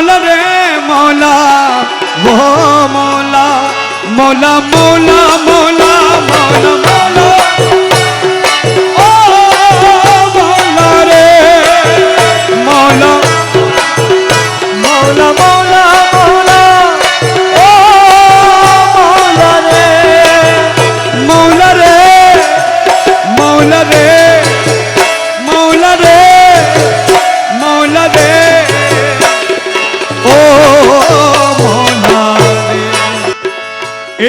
মৌলা রে মৌলা ও মৌলা মৌলা মৌলা মৌলা মৌলা মৌলা। ও মৌলা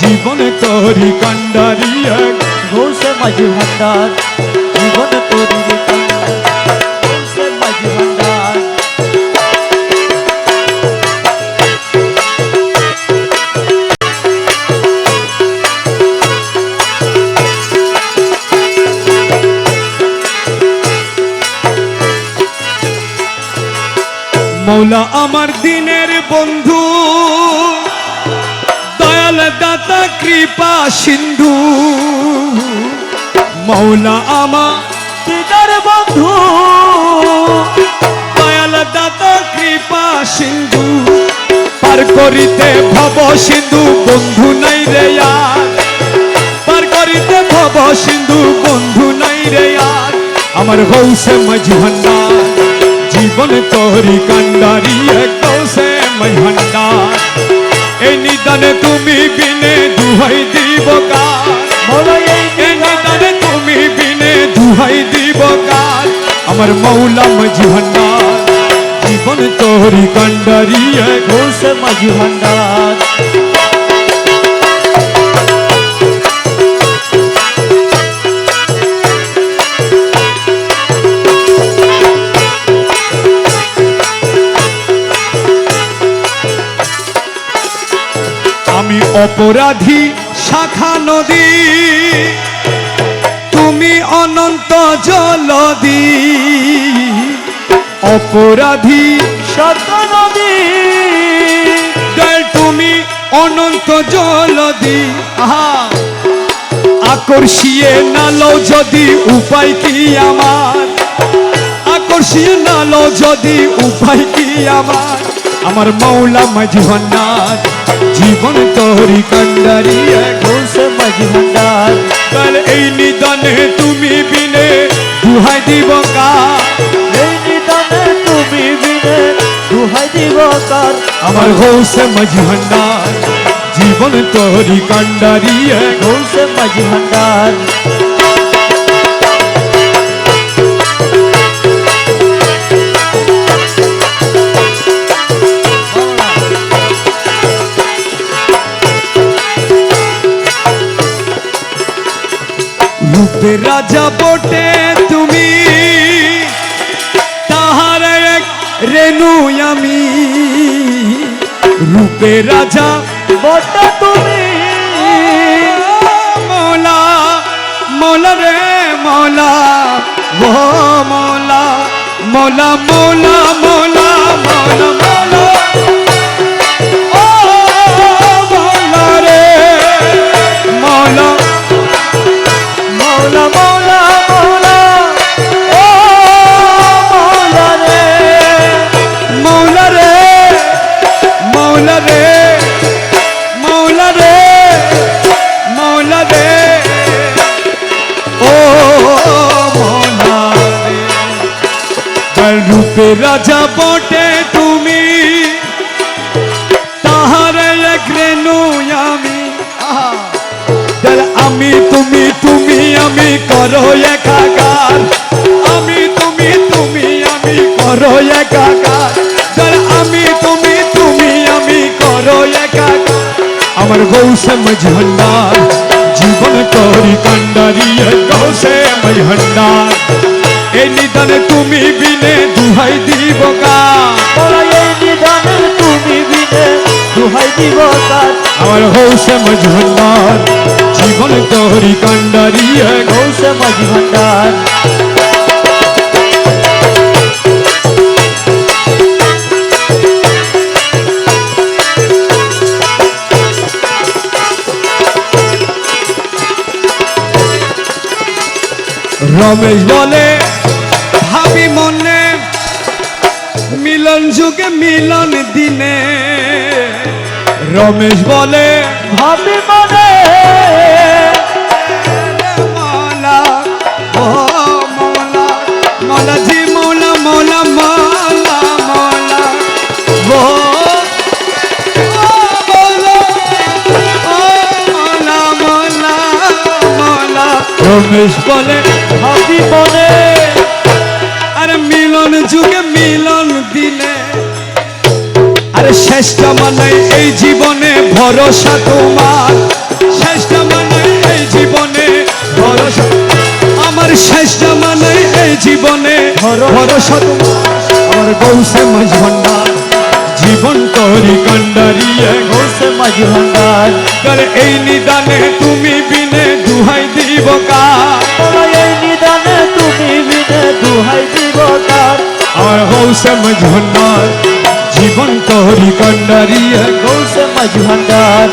জীবন তরি কান্ডারি ঘোষে মাঝি ভান্ডার জীবন তরি মৌলা আমার দিনের বন্ধু দয়াল দাতা কৃপা সিন্ধু। মৌলা আমার দিদার বন্ধু। দয়াল দাতা কৃপা সিন্ধু। পার করিতে ভব সিন্ধু, বন্ধু নাই রে পার করিতে ভব সিন্ধু, বন্ধু নাই রে আমার হৌসে মাঝ ভান্ডার জীবন তোরি কান্ডারি কৌসে মাঝ ভান্ডার এই নিদানে তুমি বিনে দুহাই দিব কার নিদানে তুমি বিনে দুহাই দিব কার আমার মৌলা মাঝ ভান্ডার জীবন তোরি কান্ডারি ঘোষ মাঝি ভান্ডার অপরাধী শাখা নদী। তুমি অনন্ত জলদি। অপরাধী সত্য নদী। তুমি অনন্ত জলদি। আহা। আকর্ষিয়ে নালো যদি উপায় কি আমার? আকর্ষিয়ে নালো যদি উপায় কি আমার? আমার মৌলা মাঝি ভান্ডার জীবন তোরি কান্ডারি ঘোষে মাঝি ভান্ডার কাল এই নিদানে তুমি বিনে দুহাই দিব কা এই নিদানে তুমি বিনে দুহাই দিব কার? আমার হৌসে মাঝি ভান্ডার জীবন তোরি কান্ডারি ঘোষে মাঝি ভান্ডার রাজা বটে তুমি। তাহার এক রেণু আমি। রূপে রাজা বটা তুমি। মৌলা মৌলা রে মৌলা, ও মৌলা মৌলা মৌলা মৌলা মৌলা রূপে রাজা বটে তুমি। তাহার আমি। আমি তুমি তুমি আমি করো একাকার। আমি তুমি তুমি আমি করো একাকার। আমি তুমি তুমি আমি করো একাকার। আমার গৌসে মঝন্ডার জীবন করি কান্ডারিয়ে গৌসে মঝন্ডার এই নিদানে তুমি বিনে দুহাই দিব কা মৌলা এই নিদানে তুমি বিনে দুহাই দিব কার আমার হৌসে মজুমদার জীবন তোরি কান্ডারিয়া গৌসে মাঝি রমেশ বলে মিলন যুগে মিলন দিনে। রমেশ বলে ভাবি মনে রমেশ বলে ভাবি মনে, আরে মিলন যুগে আরে শেষটা মানে এই জীবনে ভরসা তোমার। শেষটা মানে এই জীবনে ভরসা আমার শেষটা মানে এই জীবনে ভরসা তোমার। আমার গৌসে মাঝ ভান্ডার জীবন তরি কান্ডারিয়ে গৌসে মাঝি ভান্ডার। করে এই নিদানে তুমি বিনে দুহাই দিব কার এই নিদানে তুমি বিনে দুহাই দিব কার? আমার গৌসে মাঝ ভান্ডার জীবন তরি কান্ডারিয়ে গৌসে ভান্ডার।